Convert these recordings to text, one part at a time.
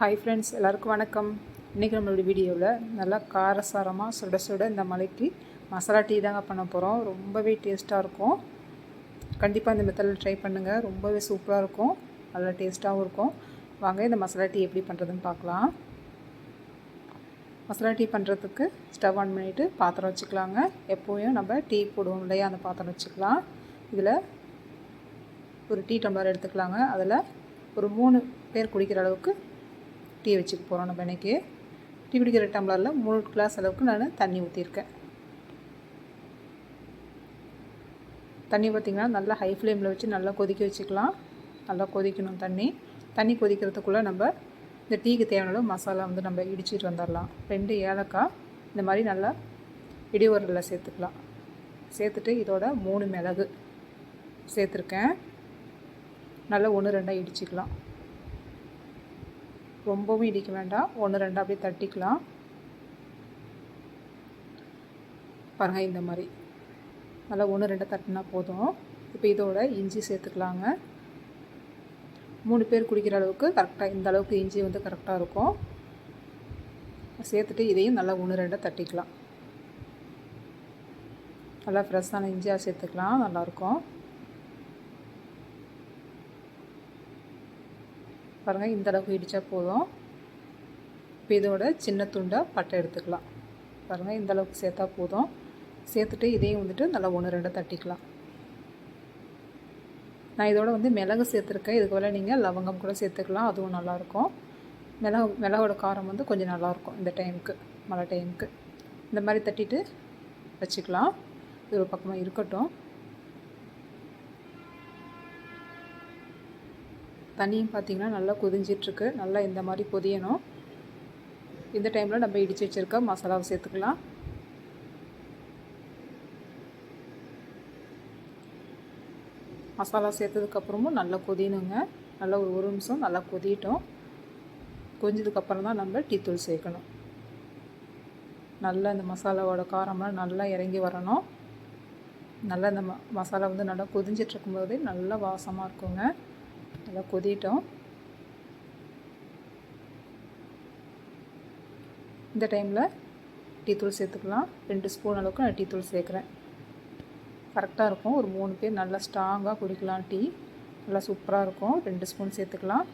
Hi friends எல்லாருக்கும் வணக்கம். இன்றைக்கி நம்மளோட வீடியோவில் நல்லா காரசாரமாக சுட சுட இந்த மலைக்கு மசாலா டீ தாங்க பண்ண போகிறோம் ரொம்பவே டேஸ்ட்டாக இருக்கும். கண்டிப்பாக இந்த மெத்தடில் ட்ரை பண்ணுங்கள் ரொம்பவே சூப்பராக இருக்கும். நல்லா டேஸ்ட்டாகவும் இருக்கும். வாங்க இந்த மசாலா டீ எப்படி பண்ணுறதுன்னு பார்க்கலாம். மசாலா டீ பண்ணுறதுக்கு ஸ்டவ் ஆன் பண்ணிவிட்டு பாத்திரம் வச்சுக்கலாங்க. எப்போயும் நம்ம டீ போடுவோம் இல்லையா அந்த பாத்திரம் வச்சுக்கலாம். இதில் ஒரு டீ டம்ளர் எடுத்துக்கலாங்க. அதில் ஒரு மூணு பேர் குடிக்கிற அளவுக்கு டீ வச்சுக்க போகிறோம் நம்ம இன்றைக்கி டீ பிடிக்கிற டம்ளரில் மூணு கிளாஸ் அளவுக்கு நான் தண்ணி ஊற்றிருக்கேன் தண்ணி பார்த்திங்கன்னா நல்லா ஹை ஃப்ளேமில் வச்சு நல்லா கொதிக்க வச்சுக்கலாம். நல்லா கொதிக்கணும் தண்ணி. தண்ணி கொதிக்கிறதுக்குள்ளே நம்ம இந்த டீக்கு தேவையான மசாலா வந்து நம்ம இடிச்சிட்டு வந்துடலாம் ரெண்டு ஏலக்காய் இந்த மாதிரி நல்லா இடி உரலில் சேர்த்துக்கலாம். சேர்த்துட்டு இதோட மூணு மிளகு சேர்த்துருக்கேன். நல்லா ஒன்று ரெண்டாக இடிச்சிக்கலாம். ரொம்பவும் இடிக்க வேண்டாம். ஒன்று ரெண்டாக அப்படியே தட்டிக்கலாம். பாருங்கள் இந்த மாதிரி. நல்லா ஒன்று ரெண்டு தட்டினா போதும். இப்போ இதோட இஞ்சி சேர்த்துக்கலாங்க. மூணு பேர் குடிக்கிற அளவுக்கு கரெக்டாக இந்த அளவுக்கு இஞ்சி வந்து கரெக்டாக இருக்கும். சேர்த்துட்டு இதையும் நல்லா ஒன்று ரெண்டாக தட்டிக்கலாம். நல்லா ஃப்ரெஷ்ஷான இஞ்சியாக சேர்த்துக்கலாம். நல்லாயிருக்கும் பாருங்கள் இந்த அளவுக்கு இடித்தா போதும். இப்போ இதோட சின்ன துண்டாக பட்டை எடுத்துக்கலாம். பாருங்கள் இந்த அளவுக்கு சேர்த்தா போதும். சேர்த்துட்டு இதையும் வந்துட்டு நல்லா ஒன்று ரெண்டு தட்டிக்கலாம். நான் இதோட வந்து மிளகு சேர்த்துருக்கேன். இதுக்கு வேலை நீங்கள் லவங்கம் கூட சேர்த்துக்கலாம். அதுவும் நல்லாயிருக்கும் மிளகு மிளகோட காரம் வந்து கொஞ்சம் நல்லாயிருக்கும் இந்த டைமுக்கு மழை டைமுக்கு. இந்த மாதிரி தட்டிட்டு வச்சுக்கலாம். இது ஒரு பக்கமாக இருக்கட்டும். தண்ணியும் பார்த்திங்கன்னா நல்லா கொதிஞ்சிட்ருக்கு. நல்லா இந்த மாதிரி கொதியணும். இந்த டைமில் நம்ம இடித்து வச்சுருக்க மசாலாவை சேர்த்துக்கலாம். மசாலா சேர்த்ததுக்கப்புறமும் நல்லா கொதியணுங்க. நல்லா ஒரு ஒரு நிமிஷம் நல்லா கொதிட்டோம் கொதிஞ்சதுக்கப்புறம் தான் நம்ம டீத்தூள் சேர்க்கணும். நல்லா இந்த மசாலாவோட காரம்லாம் நல்லா இறங்கி வரணும். நல்லா இந்த ம மசாலா வந்து நல்லா கொதிஞ்சிட்ருக்கும்போதே நல்லா வாசமாக இருக்குங்க. நல்லா கொதிட்டோம். இந்த டைமில் டீத்தூள் சேர்த்துக்கலாம். ரெண்டு ஸ்பூன் அளவுக்கு நான் டீத்தூள் சேர்க்குறேன். கரெக்டாக இருக்கும். ஒரு மூணு பேர் நல்லா ஸ்ட்ராங்காக குடிக்கலாம் டீ. நல்லா சூப்பராக இருக்கும். ரெண்டு ஸ்பூன் சேர்த்துக்கலாம்.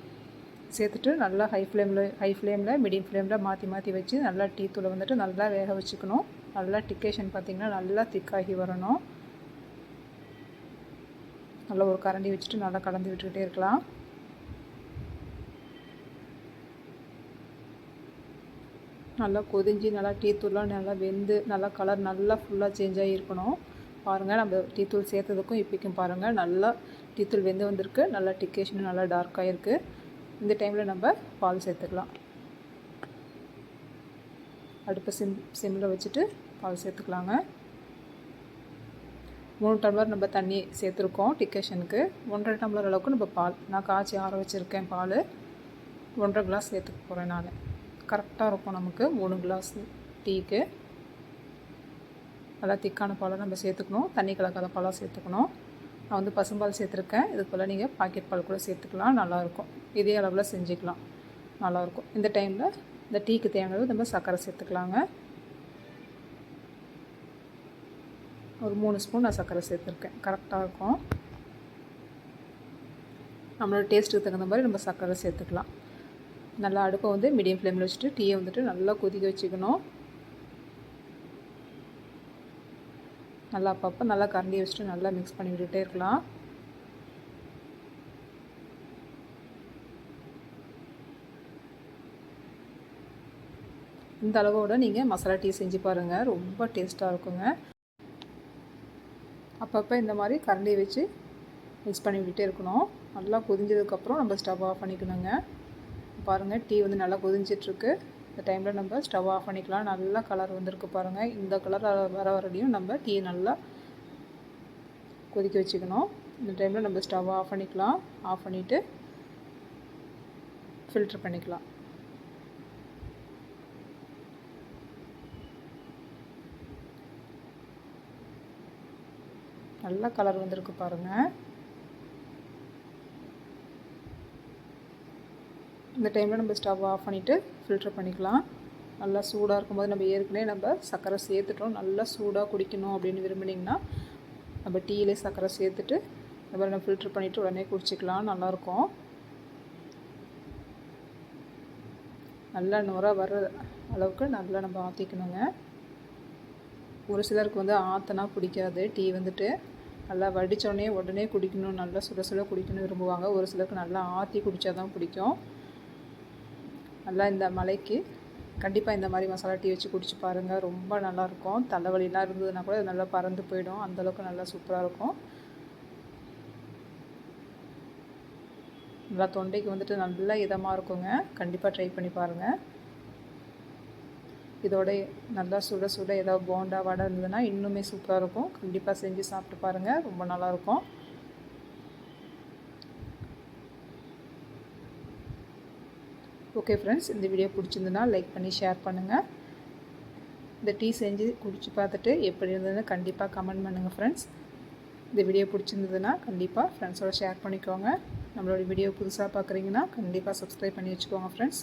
சேர்த்துட்டு நல்லா ஹை ஃப்ளேமில் ஹை ஃப்ளேமில் மீடியம் ஃப்ளேமில் மாற்றி மாற்றி வச்சு நல்லா டீ தூளை வந்துட்டு நல்லா வேக வச்சுக்கணும். நல்லா டிக்கேஷன் பார்த்திங்கன்னா நல்லா திக்காகி வரணும். நல்லா ஒரு கரண்டி வச்சுட்டு நல்லா கலந்து விட்டுக்கிட்டே இருக்கலாம். நல்லா கொதிஞ்சு நல்லா டீத்தூள்லாம் நல்லா வெந்து நல்லா கலர் நல்லா ஃபுல்லாக சேஞ்ச் ஆகியிருக்கணும் பாருங்கள் நம்ம டீத்தூள் சேர்த்ததுக்கும் இப்போக்கும் பாருங்கள் நல்லா டீத்தூள் வெந்து வந்திருக்கு. நல்லா டிக்கேஷனும் நல்லா டார்க்காக இருக்குது இந்த டைமில் நம்ம பால் சேர்த்துக்கலாம். அடுப்பை சிம் சிம்மில் வச்சுட்டு பால் சேர்த்துக்கலாங்க. மூணு டம்ளர் நம்ம தண்ணி சேர்த்துருக்கோம் டிக்கேஷனுக்கு. ஒன்றரை டம்ளர் அளவுக்கு நம்ம பால். நான் காய்ச்சி ஆற வச்சுருக்கேன் பால். ஒன்றரை கிளாஸ் சேர்த்துக்க போகிறேன் நான். கரெக்டாக இருக்கும் நமக்கு மூணு கிளாஸ் டீக்கு. நல்லா திக்கான பாலை நம்ம சேர்த்துக்கணும். தண்ணி கலக்காத பாலாக சேர்த்துக்கணும். நான் வந்து பசும்பால் சேர்த்துருக்கேன். இது போல் நீங்கள் பாக்கெட் பால் கூட சேர்த்துக்கலாம். நல்லாயிருக்கும் இதே அளவில் செஞ்சுக்கலாம். நல்லாயிருக்கும் இந்த டைமில் இந்த டீக்கு தேவையானது நம்ம சர்க்கரை சேர்த்துக்கலாங்க. ஒரு மூணு ஸ்பூன் நான் சர்க்கரை சேர்த்துருக்கேன். கரெக்டாக இருக்கும். நம்மளோட டேஸ்ட்டுக்கு தகுந்த மாதிரி நம்ம சர்க்கரை சேர்த்துக்கலாம். நல்லா அடுப்பை வந்து மீடியம் ஃப்ளேமில் வச்சுட்டு டீயை வந்துட்டு நல்லா கொதிக்க வச்சுக்கணும். நல்லா அப்பப்போ நல்லா கரண்டி வச்சுட்டு நல்லா மிக்ஸ் பண்ணி விட்டுட்டே இருக்கலாம். இந்த அளவோடு நீங்கள் மசாலா டீ செஞ்சு பாருங்கள் ரொம்ப டேஸ்ட்டாக இருக்குங்க. அப்பப்போ இந்த மாதிரி கரண்டி வச்சு மிக்ஸ் பண்ணி விட்டுட்டே இருக்கணும். நல்லா கொதிஞ்சதுக்கப்புறம் நம்ம ஸ்டவ் ஆஃப் பண்ணிக்கணுங்க. பாருங்கள் டீ வந்து நல்லா கொதிஞ்சிட்ருக்கு. இந்த டைமில் நம்ம ஸ்டவ் ஆஃப் பண்ணிக்கலாம். நல்லா கலர் வந்திருக்கு பாருங்கள் இந்த கலர் வர வரடியும் நம்ம டீ நல்லா கொதிக்க வச்சுக்கணும். இந்த டைமில் நம்ம ஸ்டவ் ஆஃப் பண்ணிக்கலாம். ஆஃப் பண்ணிவிட்டு ஃபில்ட்ரு பண்ணிக்கலாம். நல்ல கலர் வந்திருக்கு பாருங்கள் இந்த டைமில் நம்ம ஸ்டவ் ஆஃப் பண்ணிவிட்டு ஃபில்ட்ரு பண்ணிக்கலாம். நல்லா சூடாக இருக்கும்போது நம்ம ஏற்கனவே நம்ம சர்க்கரை சேர்த்துட்டோம். நல்லா சூடாக குடிக்கணும் அப்படின்னு விரும்புனீங்கன்னா நம்ம டீயிலே சர்க்கரை சேர்த்துட்டு நம்ம நம்ம ஃபில்ட்ரு பண்ணிவிட்டு உடனே குடிச்சிக்கலாம். நல்லாயிருக்கும் நல்லா நுர வர அளவுக்கு நல்லா நம்ம ஆற்றிக்கணுங்க ஒரு சிலருக்கு வந்து ஆற்றினா பிடிக்காது. டீ வந்துட்டு நல்லா வடித்தோடனே உடனே குடிக்கணும் நல்லா சுட சுட குடிக்கணும் விரும்புவாங்க. ஒரு சிலருக்கு நல்லா ஆற்றி குடித்தா தான் பிடிக்கும். நல்லா இந்த மலைக்கு கண்டிப்பாக இந்த மாதிரி மசாலா டீ வச்சு குடிச்சு பாருங்கள் ரொம்ப நல்லாயிருக்கும் தலைவலிலாம் இருந்ததுன்னா கூட நல்லா பறந்து போயிடும். அந்தளவுக்கு நல்லா சூப்பராக இருக்கும். நல்லா தொண்டைக்கு வந்துட்டு நல்லா இதமாக இருக்குங்க. கண்டிப்பாக ட்ரை பண்ணி பாருங்கள் இதோட நல்லா சுட சுட ஏதாவது போண்டா வடை இருந்ததுன்னா இன்னுமே சூப்பராக இருக்கும். கண்டிப்பாக செஞ்சு சாப்பிட்டு பாருங்கள் ரொம்ப நல்லாயிருக்கும் ஓகே ஃப்ரெண்ட்ஸ் இந்த வீடியோ பிடிச்சிருந்துன்னா லைக் பண்ணி ஷேர் பண்ணுங்கள் இந்த டீ செஞ்சு குடிச்சு பார்த்துட்டு எப்படி இருந்ததுன்னு கண்டிப்பாக கமெண்ட் பண்ணுங்கள் ஃப்ரெண்ட்ஸ் இந்த வீடியோ பிடிச்சிருந்ததுன்னா கண்டிப்பாக ஃப்ரெண்ட்ஸோட ஷேர் பண்ணிக்கோங்க. நம்மளோட வீடியோ புதுசாக பார்க்குறீங்கன்னா கண்டிப்பாக சப்ஸ்கிரைப் பண்ணி வச்சுக்கோங்க friends